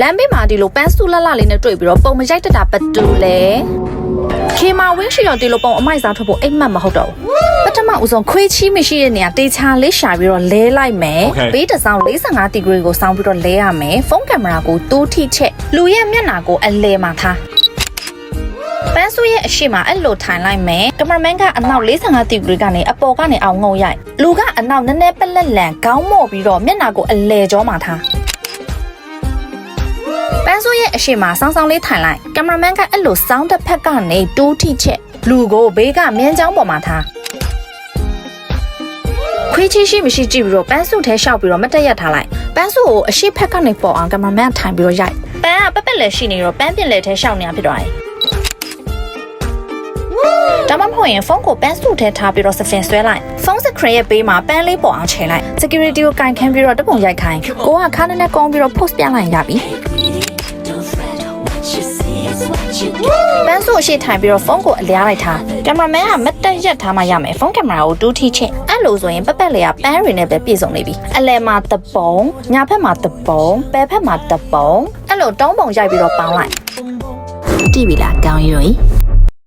လမ်းဘေးမှာဒီလိုပန်းစုလတ်လလေးနဲ့တွေ့ပြီးတော့ပုံမရိုက်တတ်တာဘတူလဲခေမာဝင်းရှိတော့ဒီလိုပုံအမိုက်စားထွက်ဖို့အိမ်မက်မဟုတ်တော့ဘူးပထမဦးဆုံးခွေးချီးမရှိတဲ့နေရာတေချာလေးရှာပြီးတော့လဲလိုက်မယ် Okay. ဘေးတစ်စောင်း45ဒီဂရီကိုစောင်းပြီးတော့လဲရမယ်ဖုန်းကင်မရာကိုတိုးထိချက်လူရဲ့မျက်နှာကိုအလဲမှာထားပန်းစုရဲ့အရှိမအဲ့လိုထိုင်လိုက်မယ်ကင်မရာမန်ကအနောက်45ဒီဂရီကနေအပေါ်ကနေအောင်ငုံရိုက်လူကအနောက်နည်းနည်းပက်လက်လန်ခေါင်းမော့ပြီးတော့မျက်နှာကိုအလဲကြောမှာထား ပန်းစုရဲ့အရှိမစောင်းစောင်းလေးထိုင်လိုက်ကင်မရာမန်ကအဲ့လိုစောင်းတစ်ဖက်ကနေတိုးထိချက်လူကိုဘေးကမြင်းချောင်းပေါ်မှာထားခွေးချီရှိမရှိကြည့်ပြီးတော့ပန်းစုထဲရှောက်ပြီးတော့မတ်တက်ရက်ထားလိုက်ပန်းစုကိုအရှိဖက်ကနေပေါ်အောင်ကင်မရာမန်ကထိုင်ပြီးတော့ရိုက်ပန်းကပက်ပက်လက်ရှိနေတော့ပန်းပြင်လက်ထဲရှောက်နေတာဖြစ်သွားတယ်ဒါမှမဟုတ်ရင်ဖုန်းကိုပန်းစုထဲထားပြီးတော့စဖင်ဆွဲလိုက်ဖုန်းစခရင်ရဲ့ဘေးမှာပန်းလေးပေါ်အောင်ချယ်လိုက် security ကိုကင်ခန်းပြီးတော့တပုံရိုက်ခိုင်းကိုကခါးနဲ့နဲ့ကောင်းပြီးတော့ post ပြလိုက်ရပြီ ပန်းစုအရှိထိုင်ပြီးတော့ဖုန်းကိုအလျားလိုက်ထားကင်မရာမန်ကမတ်တက်ရက်ထားမှရမယ်ဖုန်းကင်မရာကိုတူးထိချက်အဲ့လိုဆိုရင်ပက်ပက်လေးကပန်းတွေနဲ့ပဲပြည့်စုံနေပြီအလဲမှာတပုံညာဘက်မှာတပုံဘဲဘက်မှာတပုံအဲ့လိုတောင်းပုံရိုက်ပြီးတော့ပေါင်းလိုက်တိပြီလားကောင်းရွေး